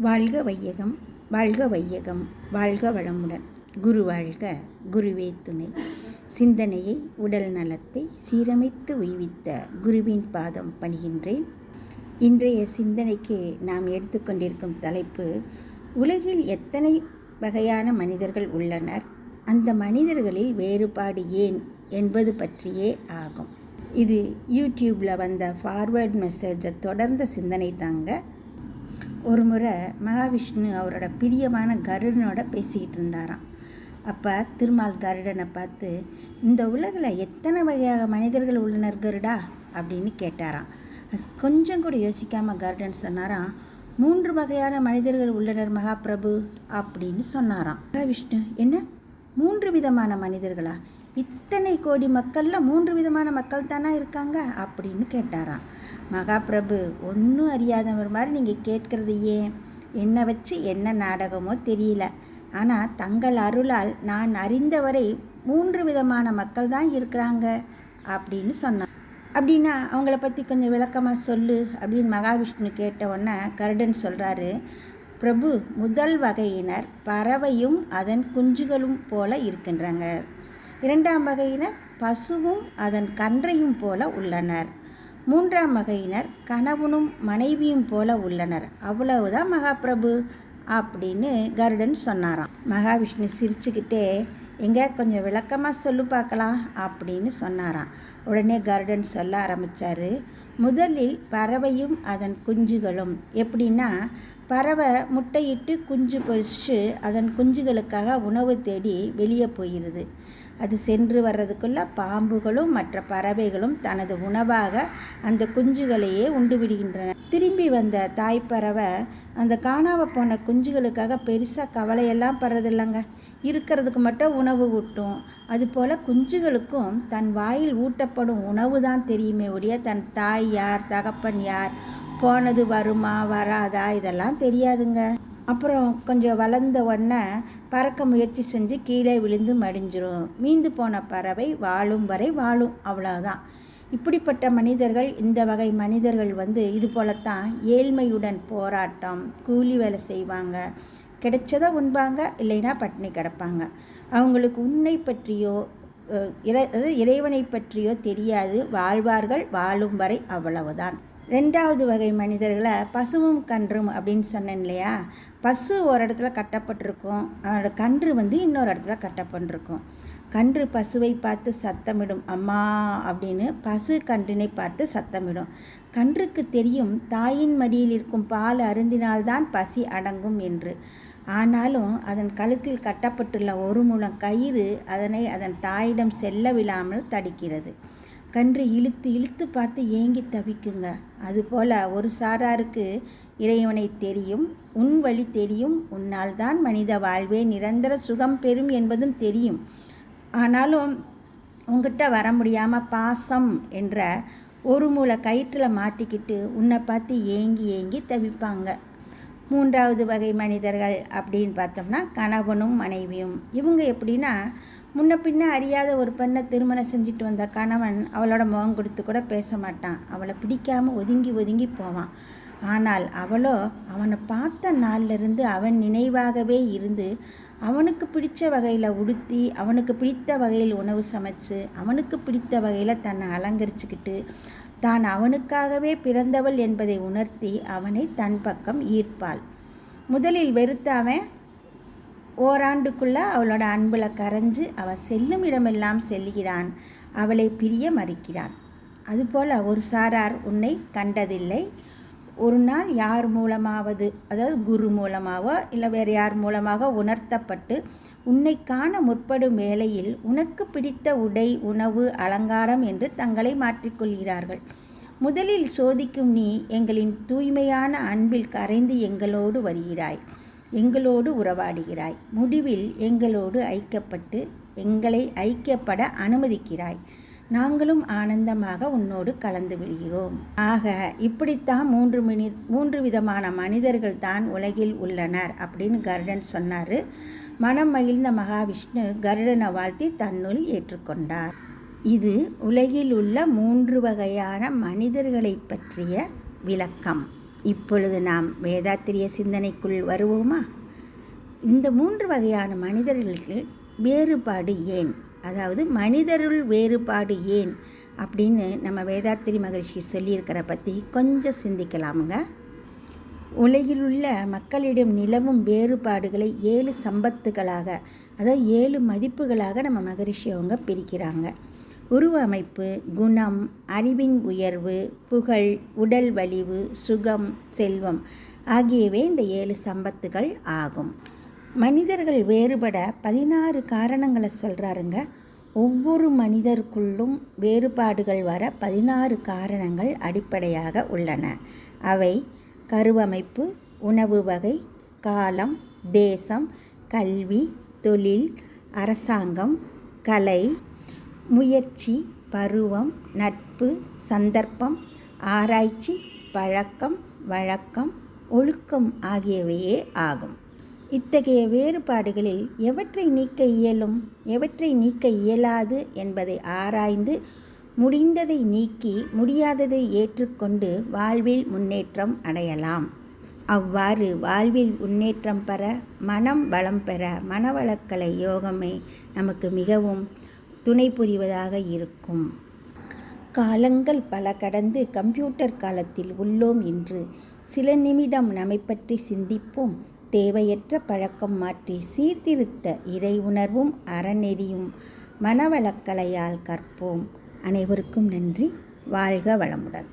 வாழ்க வையகம் வாழ்க வையகம் வாழ்க வளமுடன். குரு வாழ்க குருவே துணை. சிந்தனையை உடல் நலத்தை சீரமைத்து உய்வித்த குருவின் பாதம் பணிகின்றேன். இன்றைய சிந்தனைக்கு நாம் எடுத்துக்கொண்டிருக்கும் தலைப்பு உலகில் எத்தனை வகையான மனிதர்கள் உள்ளனர்? அந்த மனிதர்களில் வேறுபாடு ஏன் என்பது பற்றியே ஆகும். இது யூடியூப்பில் வந்த ஃபார்வேர்ட் மெசேஜை தொடர்ந்த சிந்தனை தாங்க ஒரு முறை மகாவிஷ்ணு அவரோட பிரியமான கருடனோட பேசிக்கிட்டு இருந்தாராம். அப்போ திருமால் கருடனை பார்த்து இந்த உலகில் எத்தனை வகையாக மனிதர்கள் உள்ளனர் கருடா? அப்படின்னு கேட்டாராம். அது கொஞ்சம் கூட யோசிக்காமல் கருடன் சொன்னாராம் மூன்று வகையான மனிதர்கள் உள்ளனர் மகாபிரபு அப்படின்னு சொன்னாராம். மகாவிஷ்ணு என்ன? மூன்று விதமான மனிதர்களா? இத்தனை கோடி மக்களில் மூன்று விதமான மக்கள் தானே இருக்காங்க அப்படின்னு கேட்டாராம். மகாபிரபு ஒன்றும் அறியாதவர் மாதிரி நீங்கள் கேட்குறது ஏன்? என்னை வச்சு என்ன நாடகமோ தெரியல. ஆனால் தங்கள் அருளால் நான் அறிந்தவரை மூன்று விதமான மக்கள் தான் இருக்கிறாங்க அப்படின்னு சொன்னான் அப்படின்னா அவங்கள பற்றி கொஞ்சம் விளக்கமாக சொல்லு அப்படின்னு மகாவிஷ்ணு கேட்ட உடனே கருடன் சொல்கிறாரு பிரபு முதல் வகையினர் பறவையும் அதன் குஞ்சுகளும் போல இருக்கின்றனர். இரண்டாம் வகையினர் பசுவும் அதன் கன்றையும் போல உள்ளனர். மூன்றாம் வகையினர் கணவனும் மனைவியும் போல உள்ளனர். அவ்வளவுதான் மகாபிரபு அப்படின்னு கருடன் சொன்னாராம். மகாவிஷ்ணு சிரிச்சுக்கிட்டே எங்க கொஞ்சம் விளக்கமாக சொல்லு பார்க்கலாம் அப்படின்னு சொன்னாராம். உடனே கருடன் சொல்ல ஆரம்பித்தார் முதலில் பறவையும் அதன் குஞ்சுகளும். எப்படின்னா பறவை முட்டையிட்டு குஞ்சு பொறிச்சு அதன் குஞ்சுகளுக்காக உணவு தேடி வெளியே போயிடுது அது சென்று வர்றதுக்குள்ள பாம்புகளும் மற்ற பறவைகளும் தனது உணவாக அந்த குஞ்சுகளையே உண்டு விடுகின்றன. திரும்பி வந்த தாய்ப்பறவை அந்த காணாம போன குஞ்சுகளுக்காக பெருசாக கவலையெல்லாம் படுறதில்லைங்க. இருக்கிறதுக்கு மட்டும் உணவு ஊட்டும். அதுபோல் குஞ்சுகளுக்கும் தன் வாயில் ஊட்டப்படும் உணவு தான் தெரியுமே ஒழிய தன் தாய் யார் தகப்பன் யார் போனது வருமா வராதா இதெல்லாம் தெரியாதுங்க. அப்புறம் கொஞ்சம் வளர்ந்த உடனே பறக்க முயற்சி செஞ்சு கீழே விழுந்து மடிஞ்சிரும். மீந்து போன பறவை வாழும் வரை வாழும் அவ்வளோதான் இப்படிப்பட்ட மனிதர்கள் இந்த வகை மனிதர்கள் வந்து இது போலத்தான் ஏழ்மையுடன் போராட்டம் கூலி வேலை செய்வாங்க. கிடைச்சதை உண்பாங்க இல்லைன்னா பட்டினி கிடப்பாங்க. அவங்களுக்கு உன்னை பற்றியோ இறை அதாவது இறைவனை பற்றியோ தெரியாது. வாழ்வார்கள் வாழும் வரை அவ்வளவுதான். ரெண்டாவது வகை மனிதர்களை பசுவும் கன்றும் அப்படின்னு சொன்னேன் இல்லையா? பசு ஒரு இடத்துல கட்டப்பட்டிருக்கும். அதோட கன்று வந்து இன்னொரு இடத்துல கட்டப்பட்டிருக்கும். கன்று பசுவை பார்த்து சத்தமிடும். அம்மா அப்படின்னு பசு கன்றினை பார்த்து சத்தமிடும். கன்றுக்கு தெரியும் தாயின் மடியில் இருக்கும் பால் அருந்தினால்தான் பசி அடங்கும் என்று. ஆனாலும் அதன் கழுத்தில் கட்டப்பட்டுள்ள ஒரு முழம் கயிறு அதனை அதன் தாயிடம் செல்ல விழாமல் தடுக்கிறது. கன்று இழுத்து இழுத்து பார்த்து ஏங்கி தவிக்குங்க. அதுபோல் ஒரு சாராருக்கு இறைவனை தெரியும் உன் வழி தெரியும் உன்னால் தான் மனித வாழ்வே நிரந்தர சுகம் பெறும் என்பதும் தெரியும். ஆனாலும் உங்ககிட்ட வர முடியாமல் பாசம் என்ற ஒரு மூளை கயிற்றில் மாட்டிக்கிட்டு உன்னை பார்த்து ஏங்கி ஏங்கி தவிப்பாங்க. மூன்றாவது வகை மனிதர்கள் அப்படின்னு பார்த்தோம்னா கணவனும் மனைவியும். இவங்க எப்படின்னா முன்ன பின்ன அறியாத ஒரு பெண்ணை திருமணம் செஞ்சுட்டு வந்த கணவன் அவளோட முகம் கொடுத்து கூட பேச மாட்டான். அவளை பிடிக்காமல் ஒதுங்கி ஒதுங்கி போவான். ஆனால் அவளோ அவனை பார்த்த நாள்லேருந்து அவன் நினைவாகவே இருந்து அவனுக்கு பிடித்த வகையில் உடுத்தி அவனுக்கு பிடித்த வகையில் உணவு சமைச்சு அவனுக்கு பிடித்த வகையில் தன்னை அலங்கரிச்சுக்கிட்டு தான் அவனுக்காகவே பிறந்தவள் என்பதை உணர்த்தி அவனை தன் பக்கம் ஈர்ப்பாள். முதலில் வெறுத்த அவன் ஓராண்டுக்குள்ளே அவளோட அன்பில் கரைஞ்சு அவள் செல்லும் இடமெல்லாம் செல்கிறான் அவளை பிரிய மறுக்கிறான். அதுபோல் ஒரு சாரார் உன்னை கண்டதில்லை ஒரு நாள் யார் மூலமாவது அதாவது குரு மூலமாகவோ இல்லை வேறு யார் மூலமாக உணர்த்தப்பட்டு உன்னை காண முற்படும் வேளையில் உனக்கு பிடித்த உடை உணவு அலங்காரம் என்று தங்களை மாற்றிக்கொள்கிறார்கள் முதலில் சோதிக்கும் நீ எங்களின் தூய்மையான அன்பில் கரைந்து எங்களோடு வருகிறாய். எங்களோடு உறவாடுகிறாய். முடிவில் எங்களோடு ஐக்கப்பட்டு எங்களை ஐக்கியப்பட அனுமதிக்கிறாய். நாங்களும் ஆனந்தமாக உன்னோடு கலந்து விடுகிறோம். ஆக இப்படித்தான் மூன்று மினி மூன்று விதமான மனிதர்கள் தான் உலகில் உள்ளனர் அப்படின்னு கருடன் சொன்னார். மனம் மகிழ்ந்த மகாவிஷ்ணு கருடனை வாழ்த்தி தன்னுள் ஏற்றுக்கொண்டார். இது உலகில் உள்ள மூன்று வகையான மனிதர்களை பற்றிய விளக்கம். இப்பொழுது நாம் வேதாத்திரிய சிந்தனைக்குள் வருவோமா? இந்த மூன்று வகையான மனிதர்களுக்கு வேறுபாடு ஏன்? அதாவது மனிதருள் வேறுபாடு ஏன் அப்படின்னு நம்ம வேதாத்திரி மகரிஷி சொல்லியிருக்கிற பற்றி கொஞ்சம் சிந்திக்கலாமுங்க. உலகிலுள்ள மக்களிடம் நிலவும் வேறுபாடுகளை ஏழு சம்பத்துகளாக அதாவது ஏழு மதிப்புகளாக நம்ம மகரிஷி அவங்க பிரிக்கிறாங்க. உருவ அமைப்பு குணம் அறிவின் உயர்வு புகழ் உடல் வலிவு சுகம் செல்வம் ஆகியவை இந்த ஏழு சம்பத்துகள் ஆகும். மனிதர்கள் வேறுபட பதினாறு காரணங்களை சொல்கிறாருங்க ஒவ்வொரு மனிதருக்குள்ளும் வேறுபாடுகள் வர பதினாறு காரணங்கள் அடிப்படையாக உள்ளன. அவை கருவமைப்பு உணவு வகை காலம் தேசம் கல்வி தொழில் அரசாங்கம் கலை முயற்சி பருவம் நட்பு சந்தர்ப்பம் ஆராய்ச்சி பழக்கம் வழக்கம் ஒழுக்கம் ஆகியவையே ஆகும். இத்தகைய வேறுபாடுகளில் எவற்றை நீக்க இயலும் எவற்றை நீக்க இயலாது என்பதை ஆராய்ந்து முடிந்ததை நீக்கி முடியாததை ஏற்றுக்கொண்டு வாழ்வில் முன்னேற்றம் அடையலாம். அவ்வாறு வாழ்வில் முன்னேற்றம் பெற மனம் வளம் பெற மனவளக்கலை யோகமே நமக்கு மிகவும் துணை புரிவதாக இருக்கும். காலங்கள் பல கடந்து கம்ப்யூட்டர் காலத்தில் உள்ளோம் என்று சில நிமிடம் நம்மை பற்றி சிந்திப்போம். தேவையற்ற பழக்கம் மாற்றி சீர்திருத்த இறை உணர்வும் அறநெறியும் மனவளக்கலையால் கற்போம். அனைவருக்கும் நன்றி. வாழ்க வளமுடன்.